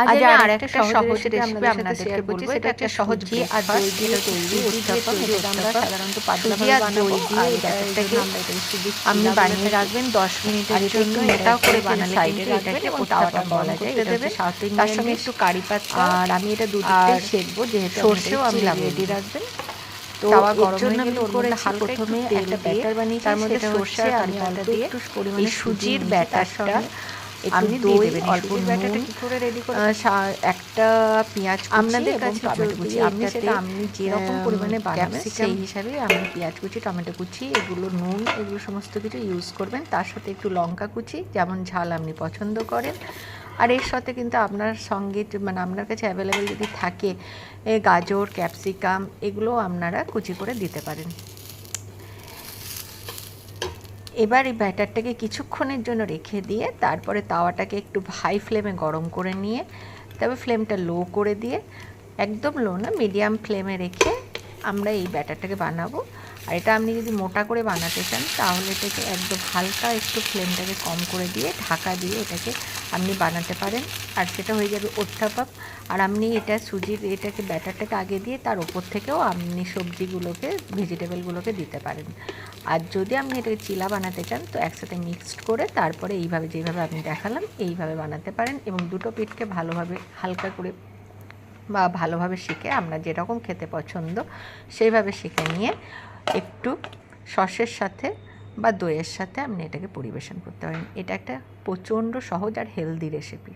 আজ আর একটা সহজ রেসিপি রেসিপি আপনাদের আপনাদের সাথে শেয়ার করছি সাথে বলব। এটা একটা সহজ ঘি আর দই দিয়ে তৈরি তৈরি উত্তাপা উত্তাপা। এটা এটা আমরা সাধারণত পাতলা আর বানাবো আর ব্যাটারটাকে আপনি বানিয়ে রাখবেন দশ মিনিটের জন্য এটাও করে করে বানালে সাইডে এটাকে এবং বলা যায় এটা দেবেন। সাউথ তার সঙ্গে একটু কারি পাতা আর আমি এটা দুধ দিয়ে সেকবো যেহেতু সর্ষেও আমি রেডি রাখবেন তো এর জন্য আমি ওর মধ্যে হালকা প্রথমে একটা ব্যাটার বানিয়েছি তার মধ্যে সেটা সর্ষে আর কারি দিয়ে একটু পরিমাণে সুজির ব্যাটারটা আপনি দই দিয়ে দেবেন অল্প অল্প ব্যাটারটা কি করে রেডি করে? একটা পেঁয়াজ আপনাদের কাছে টমেটো কুচি। আপনি সেটা আপনি যেরকম পরিমাণে বানাবেন সেই হিসাবে আপনি পেঁয়াজ কুচি টমেটো কুচি এগুলো নুন এগুলো সমস্ত কিছু ইউজ করবেন। তার সাথে একটু লঙ্কা কুচি যেমন ঝাল আপনি পছন্দ করেন। আর এর সাথে কিন্তু আপনার সঙ্গে মানে আপনার কাছে অ্যাভেলেবেল যদি থাকে গাজর ক্যাপসিকাম এগুলো আপনারা কুচি করে দিতে পারেন। এবার এই ব্যাটারটাকে কিছুক্ষণের জন্য রেখে দিয়ে তারপরে তাওয়াটাকে একটু হাই ফ্লেমে গরম করে নিয়ে, তবে ফ্লেমটা লো করে দিয়ে, একদম লো না মিডিয়াম ফ্লেমে রেখে আমরা এই ব্যাটারটাকে বানাবো। আর এটা আপনি যদি মোটা করে বানাতে চান, তাহলে এটাকে একদম হালকা একটু ফ্লেমটাকে কম করে দিয়ে ঢাকা দিয়ে এটাকে আপনি বানাতে পারেন। আর সেটা হয়ে যাবে ওত্তাপাপ আর আপনি এটা সুজির, এটাকে ব্যাটারটাকে আগে দিয়ে তার ওপর থেকেও আপনি সবজিগুলোকে, ভেজিটেবলগুলোকে দিতে পারেন। আর যদি আপনি এটাকে চিলা বানাতে চান, তো একসাথে মিক্সড করে তারপরে এইভাবে যেভাবে আমি দেখালাম, এইভাবে বানাতে পারেন এবং দুটো পিঠকে ভালোভাবে হালকা করে বা ভালোভাবে শিখে আমরা যেরকম খেতে পছন্দ সেইভাবে শিখে নিয়ে একটু সসের সাথে বা দইয়ের সাথে আপনি এটাকে পরিবেশন করতে পারেন। এটা একটা প্রচণ্ড সহজ আর হেলদি রেসিপি